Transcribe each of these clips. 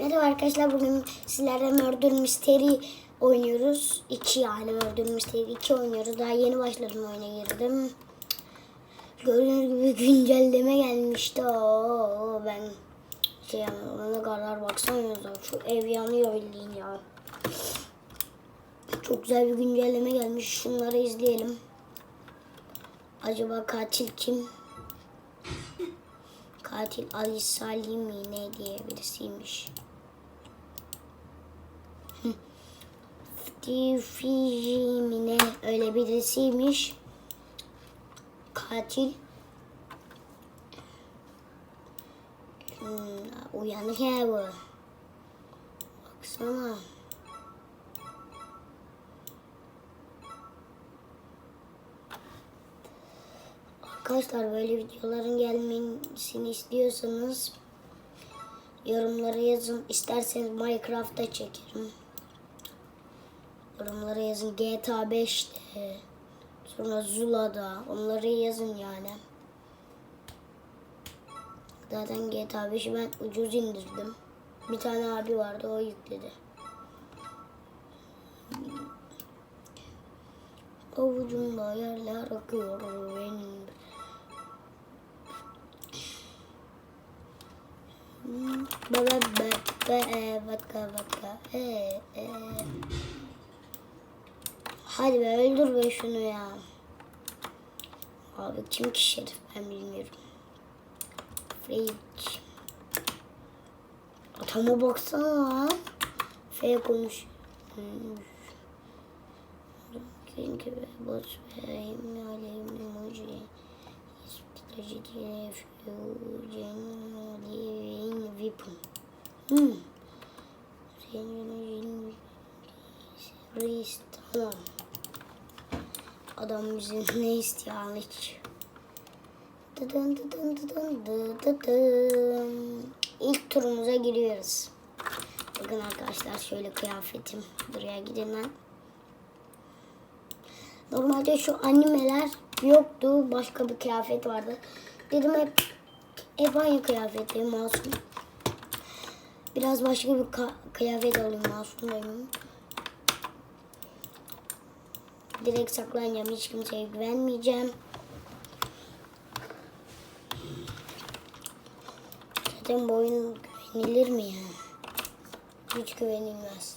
Merhaba arkadaşlar bugün sizlerle Murder Mystery oynuyoruz. 2 yani Murder Mystery 2 oynuyoruz. Daha yeni başladım oyuna girdim. Gördüğünüz gibi güncelleme gelmişti. Oo, ben şey yani ona kadar baksanıza şu ev yanıyor bildiğin ya. Çok güzel bir güncelleme gelmiş. Şunları izleyelim. Acaba katil kim? Katil Ali Salim mi ne diye. Hı. Fiji mi ne öyle birisiymiş. Katil. Hmm, uyanık ya bu. Baksana. Arkadaşlar böyle videoların gelmesini istiyorsanız yorumlara yazın. İsterseniz Minecraft'ta çekerim. Yorumlara yazın GTA 5'te. Sonra Zula'da. Onları yazın yani. Zaten GTA 5'i ben ucuz indirdim. Bir tane abi vardı o yükledi. Avucumda yerler akıyor benim. Ba ba ba ba e, vodka vodka e e. Hadi be öldür be şunu ya. Abi kim ki şerif ben bilmiyorum. Fridge. Adama baksana lan. F konuş. Çünkü boş vereyim alayım emoji. Tragedy fusion living weapon. Hmm. Senin Reis tamam. Adam bize ne istiyor hiç. Dıdın dıdın dıdın dıdın. İlk turumuza giriyoruz. Bakın arkadaşlar şöyle kıyafetim. Buraya gidin lan. Normalde şu animeler yoktu. Başka bir kıyafet vardı. Dedim hep, hep aynı kıyafeti masum. Biraz başka bir kıyafet alayım masum benim. Direkt saklanacağım. Hiç kimseye güvenmeyeceğim. Zaten bu oyun güvenilir mi ya? Hiç güvenilmez.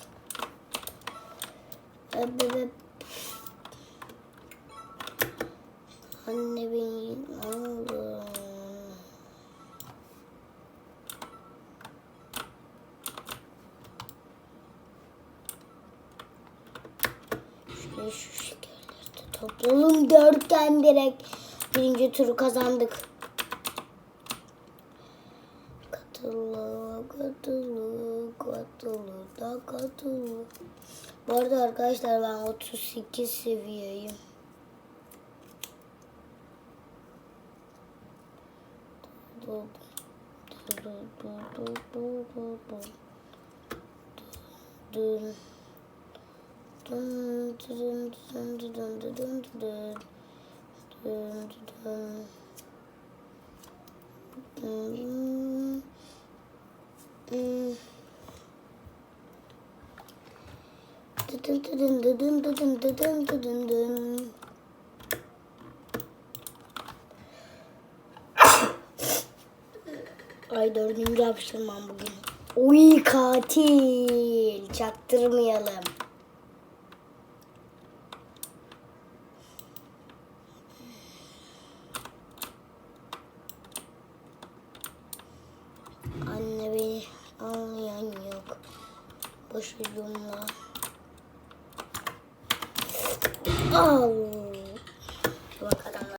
Anne beni ne oldu? Şöyle şu şekerleri toplayalım. Dörtten direkt birinci turu kazandık. Katılı, katılı, katılı da katılı. Bu arada arkadaşlar ben 38 seviyeyim. Ay dördüncü hapşırmam bugün. Uy katil. Çaktırmayalım. конек. Пошли на... Ау!